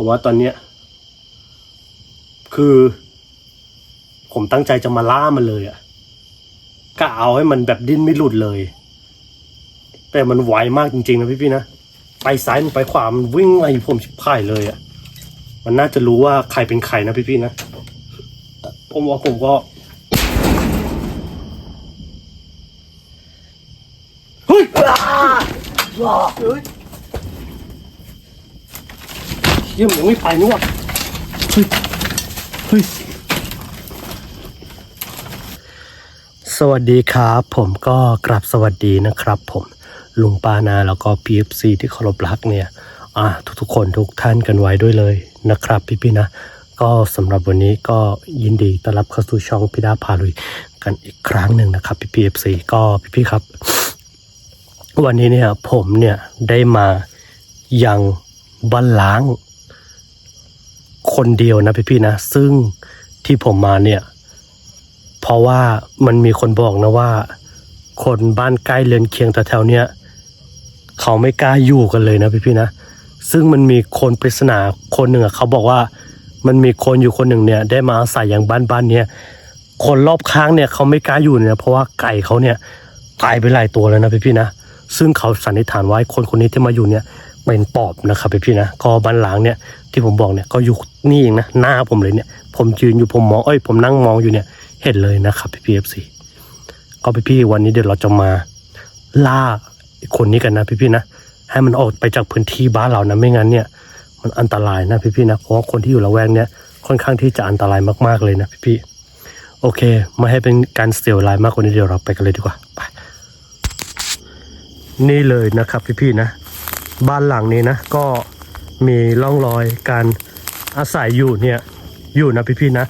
ราะว่าตอนเนี้ยคือ ผมตั้งใจจะมาล่ามันเลยอะกะเอาให้มันแบบดิ้นไม่หลุดเลย แต่มันไวมากจริงๆนะพี่พี่ๆนะไปซ้ายมันไปขวามันวิ่งไล่ผมชิบหายเลยอะมันน่าจะรู้ว่าใครเป็นใครนะพี่พี่ๆนะผมว่าผมก็เฮ้ย เยเยี่ยมยังไม่ไปนี่วะเฮ้ยเฮ้ยสวัสดีครับ ผมก็กราบสวัสดีนะครับ ผมลุงปานาแล้วก็ PFC ที่เคารพรักเนี่ยอ่าทุกๆคนทุกท่านกันไว้ด้วยเลยนะครับพี่ๆนะ ก็สำหรับวันนี้ก็ยินดีต้อนรับเข้าสู่ช่องพิดาพาลุยกันอีกครั้งหนึ่งนะครับพี่ PFC ก็พี่ๆครับ วันนี้เนี่ยผมเนี่ยได้มายังบ้านล้าง คนเดียวนะพี่ๆนะ ซึ่งที่ผมมาเนี่ย เพราะว่ามันมีคนบอกนะว่า คนบ้านใกล้เรือนเคียงแถวๆเนี้ยเขาไม่กล้าอยู่กันเลยนะพี่ๆนะ ซึ่งมันมีคนปริศนาคนหนึ่งอะเขาบอกว่ามันมีคนอยู่คนหนึ่งเนี่ย ได้มาอาศัยอย่างบ้านบ้านๆเนี้ยคนรอบข้างเนี่ยเขาไม่กล้าอยู่เนี่ยเพราะว่าไก่เขาเนี่ยตายไปหลายตัวแล้วนะพี่ๆนะซึ่งเขาสันนิษฐานไอ้คนคนนี้ที่มาอยู่เนี่ย เป็นปอบนะครับพี่ๆนะก็บ้านหลังเนี่ยที่ผมบอกเนี่ยก็อยู่นี่เองนะหน้าผมเลยเนี่ย ผมยืนอยู่ผมมองเอ้ยผมนั่งมองอยู่เนี่ยเห็นเลยนะครับพี่พีเอฟซีก็พี่พี่วันนี้เดี๋ยวเราจะมาล่าคนนี้กันนะพี่พี่นะให้มันออกไปจากพื้นที่บ้านเรานะไม่งั้นเนี่ย มันอันตรายนะพี่พี่นะเพราะว่าคนที่อยู่ละแวกเนี่ยค่อนข้างที่จะอันตรายมากๆเลยนะพี่พี่โอเคไม่ให้เป็นการเสียเวลามากกว่านี้เดี๋ยวเราไปกันเลยดีกว่าไปนี่เลยนะครับพี่พี่ๆนะ บ้านหลังนี้นะ ก็มีร่องรอยการอาศัยอยู่เนี่ยอยู่นะพี่พี่ๆนะ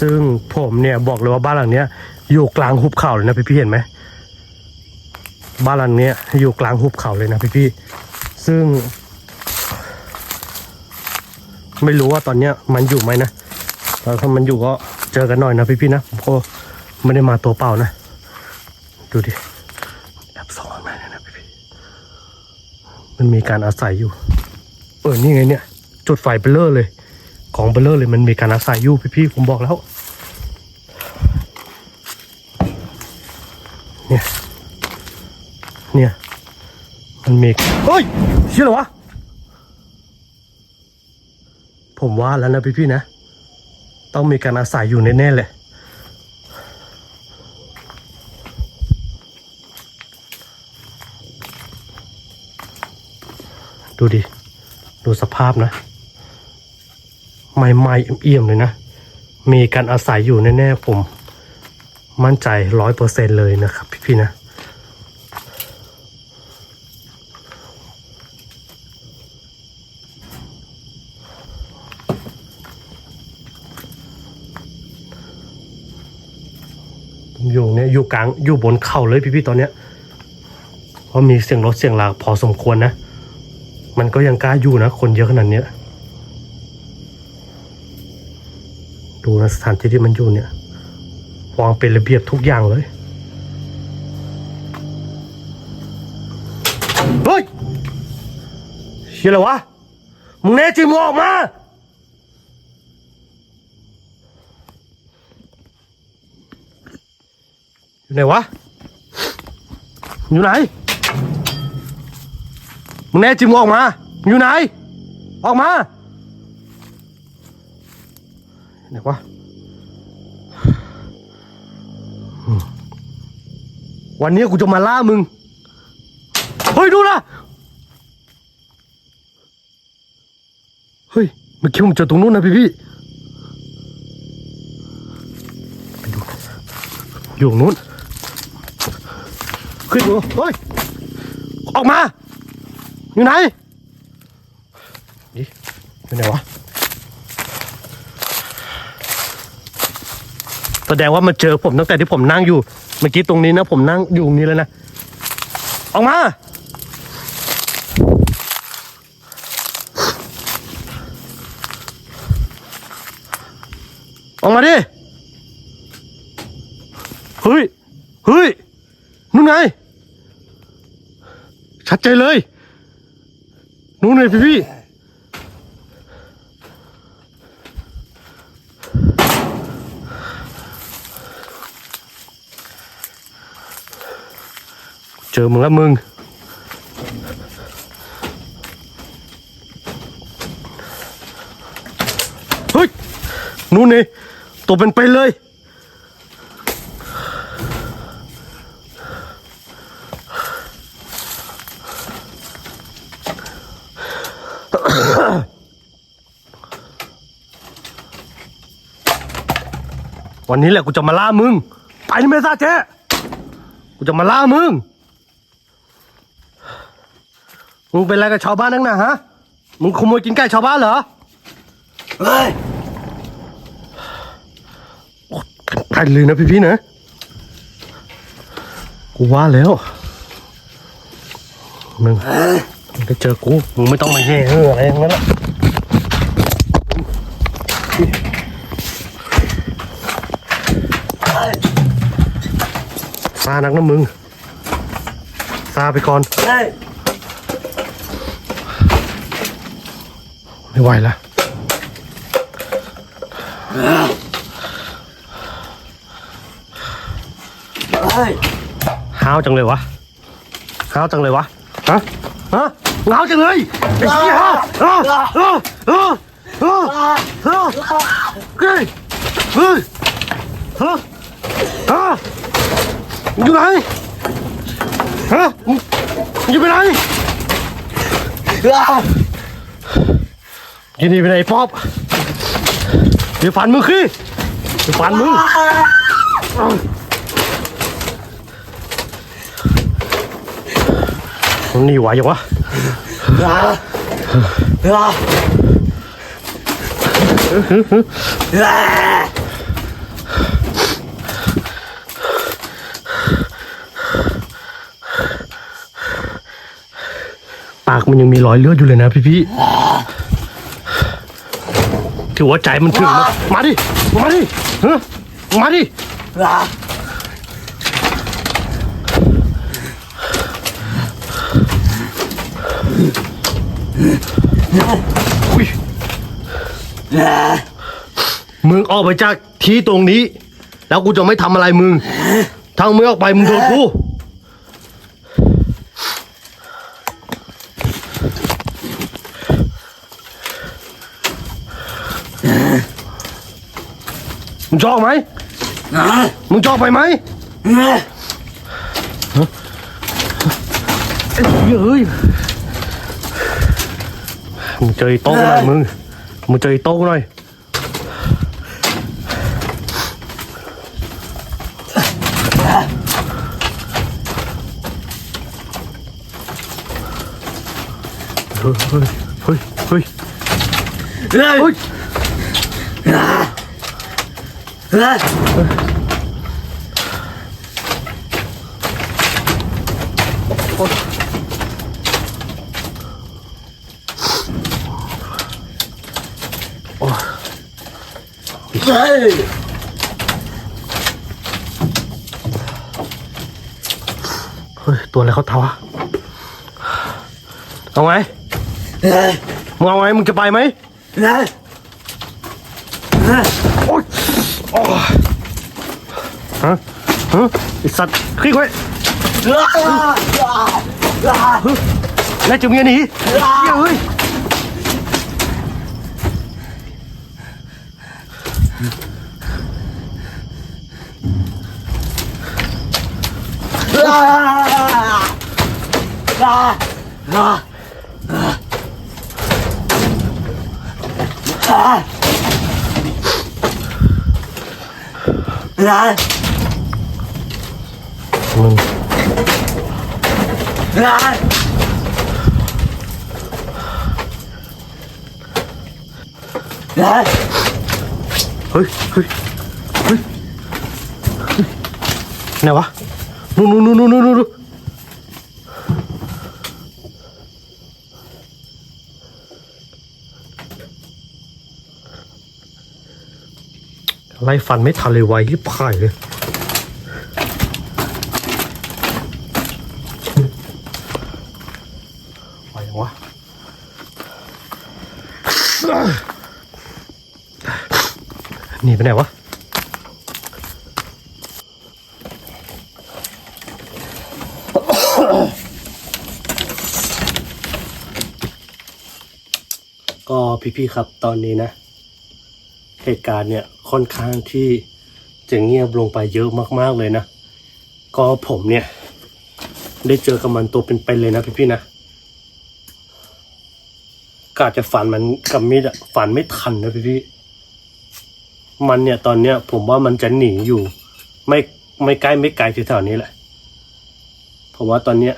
ซึ่งผมเนี่ยบอกเลยว่าบ้านหลังเนี้ยอยู่กลางหุบเขาเลยนะพี่พี่ๆเห็นไหมบ้านหลังเนี้ยอยู่กลางหุบเขาเลยนะพี่พี่ๆซึ่ง ไม่รู้ว่าตอนเนี้ยมันอยู่ไหมนะแต่ถ้ามันอยู่ก็เจอกันหน่อยนะพี่พี่ๆนะผมก็ไม่ได้มาตัวเปล่านะ ดูดิแอบส่องข้างในเลยนะพี่พี่ๆ มันมีการอาศัยอยู่ เออ นี่ไงเนี่ย จุดไฟเบลเลอร์เลย ของเบลเลอร์เลยมันมีการอาศัยอยู่พี่ๆผมบอกแล้ว เนี่ย เนี่ย มันมี เฮ้ยเชื่อหรอวะ ผมว่าแล้วนะพี่ๆนะ ต้องมีการอาศัยอยู่แน่ๆเลย ดูดิ ดูสภาพนะใหม่ๆเอี่ยมเลยนะ มีการอาศัยอยู่แน่ๆผม มั่นใจร้อยเปอร์เซ็นเลยนะครับพี่ๆนะอยู่เนี่ยอยู่กลางอยู่บนเข่าเลยพี่ๆตอนเนี้ยเพราะมีเสียงรถเสียงลาพอสมควรนะ มันก็ยังกล้าอยู่นะ คนเยอะขนาดเนี้ย ดูนะสถานที่ที่มันอยู่เนี่ยวางเป็นระเบียบทุกอย่างเลยเฮ้ยเชี่อะไรวะมึงแน่จริงมึงออกมาอยู่ไหนวะอยู่ไหน มึงแน่จริงมึงออกมาอยู่ไหน ออกมาไหนวะวันนี้กูจะมาล่ามึง เฮ้ย ดูนะ เฮ้ยเมื่อกี้ผมเจอตรงนู้นนะพี่พี่ไปดูอยู่ตรงนู้นขึ้นดูเฮ้ย ออกมา อยู่ไหนนี่อยู่ไหนวะ แสดงว่ามันเจอผมตั้งแต่ที่ผมนั่งอยู่ เมื่อกี้ตรงนี้นะ ผมนั่งอยู่ตรงนี้แล้วนะ ออกมา ออกมาดิ เฮ้ย เฮ้ยนู่นไง ชัดเจนเลย นู่นเลยพี่พี่เจอมึงแล้วมึงเฮ้ยนู้นนี่ตัวเป็นไปเลย วันนี้แหละกูจะมาล่ามึง ไปนี่เมซ่าเจ๊กูจะมาล่ามึง มึงเป็นอะไรกับชาวบ้านนักหนาฮะ มึงขโมยกินไก่ชาวบ้านเหรอ เฮ้ยไปเลยนะพี่พี่ๆนะ กูว่าแล้ว มึงมึงได้เจอกู มึงไม่ต้องมาแย่เอออะไรอย่างนั้นละ ซานักนะมึง ซาไปก่อนเฮ้ยไม่ไหวแล้วเฮ้ยห้าวจังเลยวะห้าวจังเลยวะ ฮะ ฮะห้าวจังเลยไอ้เหี้ยฮะฮะฮะฮะฮะฮะเฮ้ยเฮ้ยฮะฮะ มึงอยู่ไหนฮะมึงมึงอยู่ไปไหนยินดีไปไหนป๊อปเดี๋ยวฟันมึงขี้เดี๋ยวฟันมึงมันหนี่ไหวยังวะปา กมันยังมีรอยเลือดอยู่เลยนะพี่พี่ถือว่าใจมันถึงนะมาดิ มาดิเฮ้มาดิอุ้ยมึงออกไปจากที่ตรงนี้ แล้วกูจะไม่ทำอะไรมึงทางมึงออกไปมึงโดนกู มึงจอกไหมมึงจอกไปไหมไอ้เหี้ยเอ้ยมึงเจอไอ้โต๊ะหน่อยมึง มึงเจอไอ้โต๊ะหน่อยเฮ้ย เฮ้ย เฮ้ย เฮ้ย เฮ้ยเฮ้ยเฮ้ยเฮ้ยเฮ้ยตัวอะไรเขาทาวะเอาไงเฮ้ยมึงเอาไงมึงจะไปไหม เฮ้ยเฮ้ย โอ๊ยโอ้ย ฮะฮะไอสัตว์ขี้ไว้แล้วจะเมียหนีเหี้ยเฮ้ ยเฮ้มึงเฮ้ยเฮ้ยเฮ้ยเฮ้ยเฮ้ยเฮ้ยไหนวะนู่นนู่นนู่นนู่นนู่น ไล่ฟันไม่ทันเลยไวที่ผ่เลย ไวยังวะหนีไปไหนวะก็พี่ๆครับตอนนี้นะ เหตุการณ์เนี่ย ค่อนข้างที่จะเงียบลงไปเยอะมากๆเลยนะ ก็ผมเนี่ย ได้เจอกับมันตัวเป็นๆเลยนะพี่ๆนะกาจะฝันมันกับมีดอะฝันไม่ทันนะพี่ๆมันเนี่ยตอนเนี้ย ผมว่ามันจะหนีอยู่ ไม่ไม่ใกล้ไม่ไกลแถวๆนี้แหละ เพราะว่าตอนเนี้ย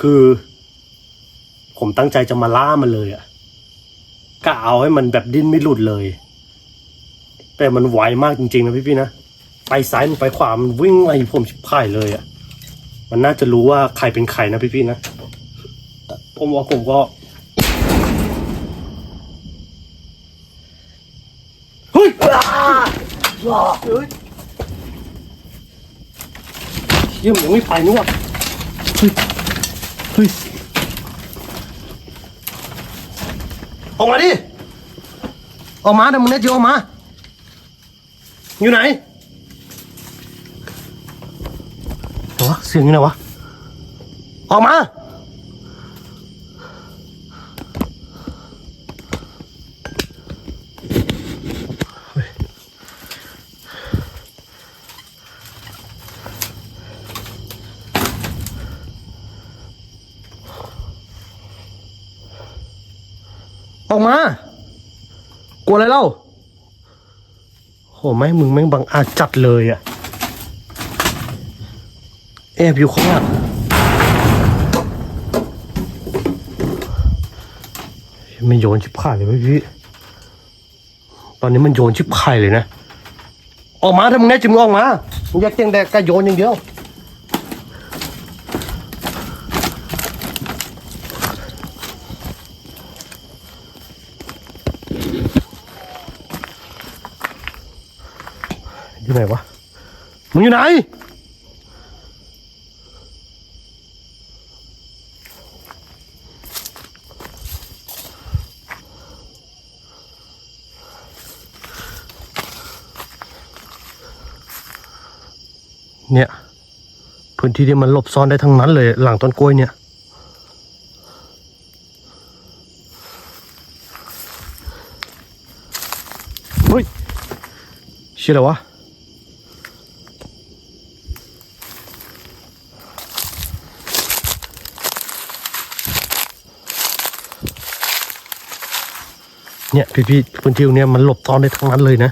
คือ ผมตั้งใจจะมาล่ามันเลยอะกะเอาให้มันแบบดิ้นไม่หลุดเลย แต่มันไวมากจริงๆนะพี่ๆนะไปซ้ายมันไปขวามันวิ่งไล่ผมชิบหายเลยอะมันน่าจะรู้ว่าใครเป็นใครนะพี่ๆนะผมว่าผมก็เฮ้ยว้าวเฮ้ยเยี่ยมยังไม่ไปนี่วะเฮ้ยเฮ้ยออกมาดิออกมาเดี๋ยวมึงเน็ตโยออกมา อยู่ไหนไหนวะเสียงอยู่ไหนวะ ออกมา ออกมา กลัวอะไรเล่า โหไม่มึงแม่งบังอาจจัดเลยอะแอบอยู่ข้างหลังมันโยนชิบขายเลยพี่พี่ ตอนนี้มันโยนชิบขายเลยนะ ออกมาถ้ามึงแน่จิ้มงออกมา มึงอยากเตียงแต่ก็โยนอย่างเดียว อยู่ไหนวะ มึงอยู่ไหน เนี่ย พื้นที่ที่มันหลบซ่อนได้ทั้งนั้นเลย หลังต้นกล้วยเนี่ยเฮ้ยเชื่ออะไรวะ เนี่ยพี่พี่ๆพื้นที่ตรงเนี้ยมันหลบซ่อนได้ทั้งนั้นเลยนะ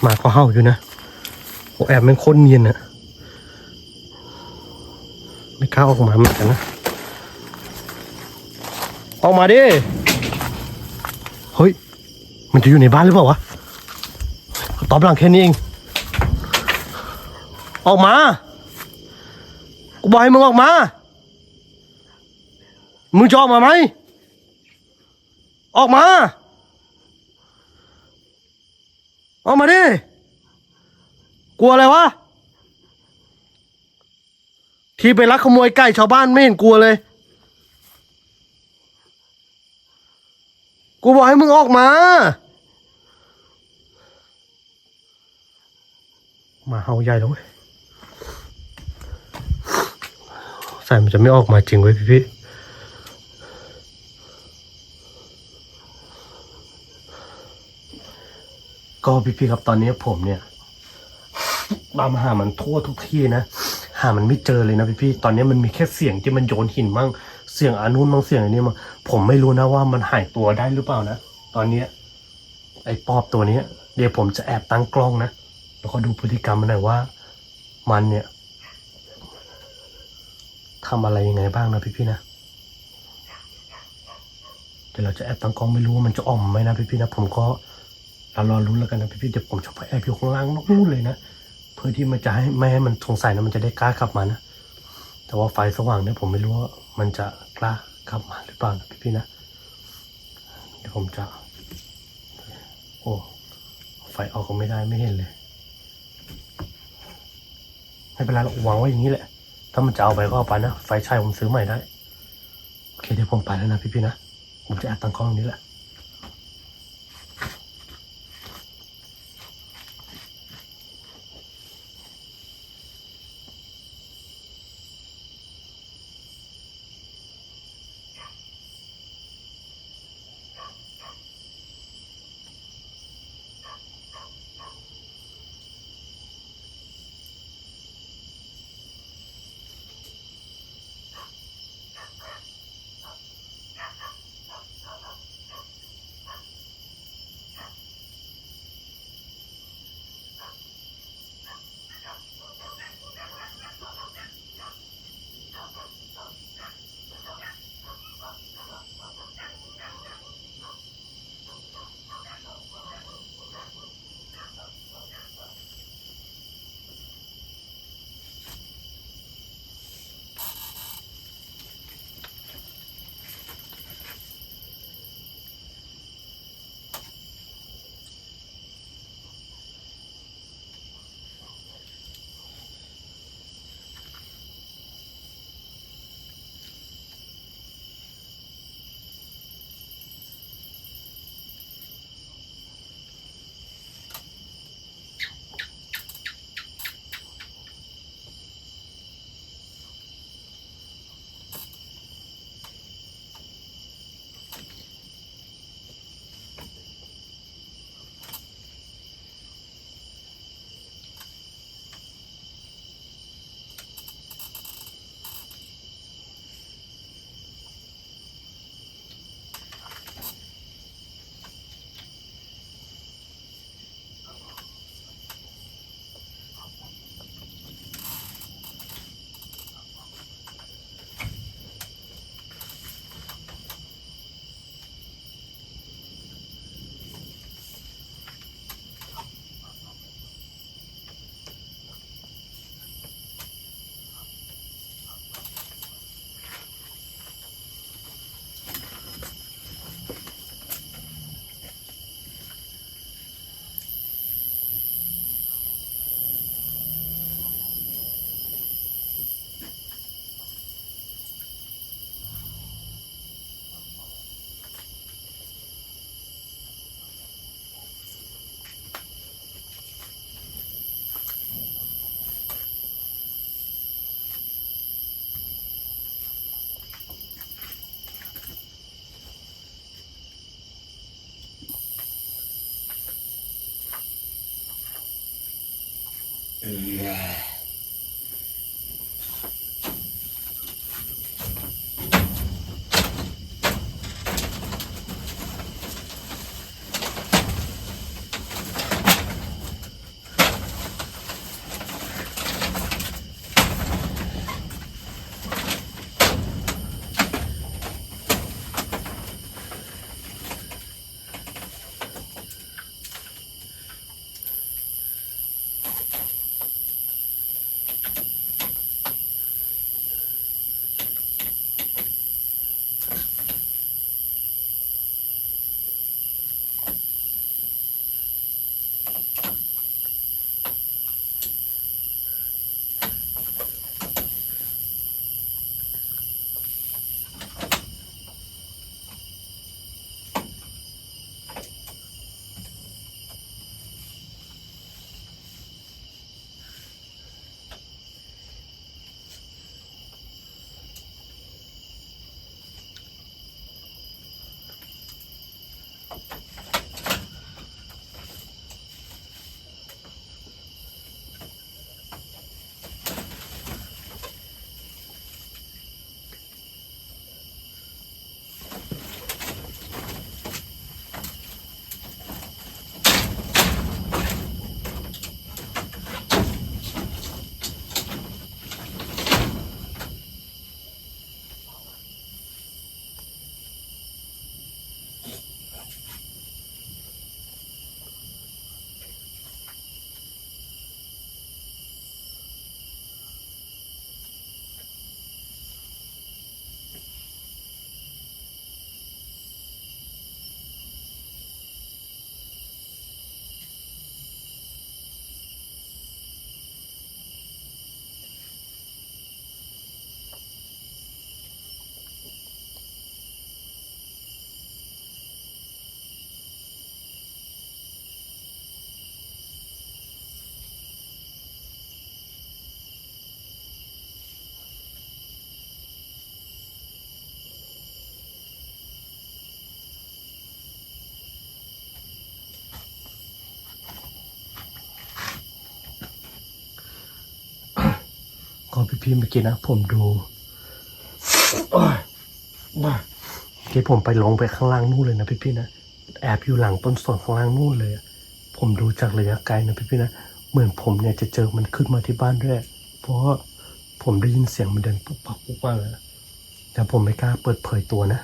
หมาก็เห่าอยู่นะโอแอบมันคตรเนียนอะไม่กล้าออกมาเหมือนกันนะ ออกมาดิ เฮ้ย มันจะอยู่ในบ้านหรือเปล่าวะ ตอบหลังแค่นี้เอง ออกมา บอกให้มึงออกมา มึงจะออกมาไหม ออกมา ออกมาดิ กลัวอะไรวะ ที่ไปลักขโมยไก่ชาวบ้านไม่เห็นกลัวเลย กูบอกให้มึงออกมา มาเห่าใหญ่แล้วเว้ย ใส่มันจะไม่ออกมาจริงเว้พี่พี่ก็พี่พี่ครับตอนนี้ผมเนี่ยตามหามันทั่วทุกที่นะ หามันไม่เจอเลยนะพี่พี่ตอนนี้มันมีแค่เสียงที่มันโยนหินมั่งเสียงอนุนมั่งเสียงอันนี้มั่งผมไม่รู้นะว่ามันหายตัวได้หรือเปล่านะตอนเนี้ยไอ้ปอบตัวเนี้ย เดี๋ยวผมจะแอบตั้งกล้องนะ แล้วก็ดูพฤติกรรมมันหน่อยว่า มันเนี่ย ทำอะไรยังไงบ้างนะพี่ๆนะเดี๋ยวเราจะแอบตั้งกล้องไม่รู้ว่ามันจะอ่อมไหมนะพี่ๆนะ ผมก็เรารอรุ้แล้วกันนะพี่ๆเดี๋ยวผมจะไปแอบอยู่ข้างล่างนู่นเลยนะเพื่อที่มันจะให้ไม่ให้มันสงสัยนะมันจะได้กล้ากลับมานะแต่ว่าไฟสว่างเนี่ยผมไม่รู้ว่ามันจะกล้ากลับมาหรือเปล่านะพี่ๆนะเดี๋ยวผมจะ โอ้ไฟออกก็ไม่ได้ไม่เห็นเลยไม่เป็นไรหรอกวางไว้อย่างนี้แหละ ถ้ามันจะเอาไปก็เอาไปนะ ไฟใช้ผมซื้อใหม่ได้ โอเคเดี๋ยวผมไปแล้วนะพี่ๆนะ ผมจะแอบตั้งกล้องนี้แหละ Yeah. พี่ๆเมื่อกี้นะ ผมดูโอ้ยบ้าเมื่อกี้ผมไปลงไปข้างล่างนู่นเลยนะพี่ๆนะแอบอยู่หลังต้นสนข้างล่างนู่นเลย ผมดูจากระยะไกลนะพี่ๆนะเหมือนผมเนี่ยจะเจอมันขึ้นมาที่บ้านด้วย เพราะผมได้ยินเสียงมันเดินปุ๊บปักปุ๊บปักเลยแต่ผมไม่กล้าเปิดเผยตัวนะ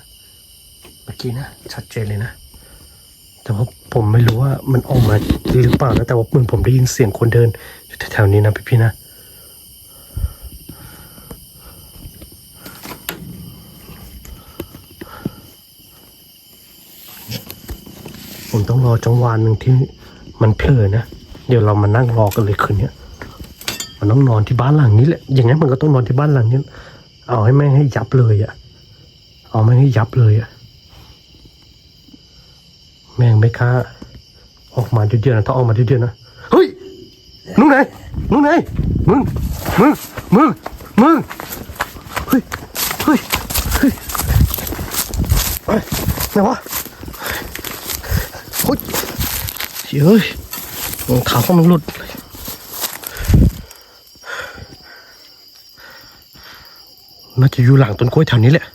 เมื่อกี้นะ ชัดเจนเลยนะ แต่ว่าผมไม่รู้ว่ามันออกมาหรือเปล่านะ แต่ว่าเหมือนผมได้ยินเสียงคนเดินอยู่แถวๆนี้นะพี่ๆนะ ต้องรอจังหวะหนึ่งที่มันเผลอนะ เดี๋ยวเรามานั่งรอกันเลยคืนเนี้ยมันต้องนอนที่บ้านหลังนี้แหละ อย่างงั้นมันก็ต้องนอนที่บ้านหลังนี้ เอาให้แม่งให้ยับเลยอะเอาแม่งให้ยับเลยอะแม่งไม่กล้าออกมาเดียวๆนะถ้าออกมาเดียวๆนะ เฮ้ยนุ่งไหนนุ่งไหนมึง มึง มึง มึง เฮ้ย เฮ้ย เฮ้ยเฮ้ยไหนวะ ฮ้ยเฮ้ยรองเท้าของมันหลุดน่าจะอยู่หลังต้นกล้วยแถวนี้แหละ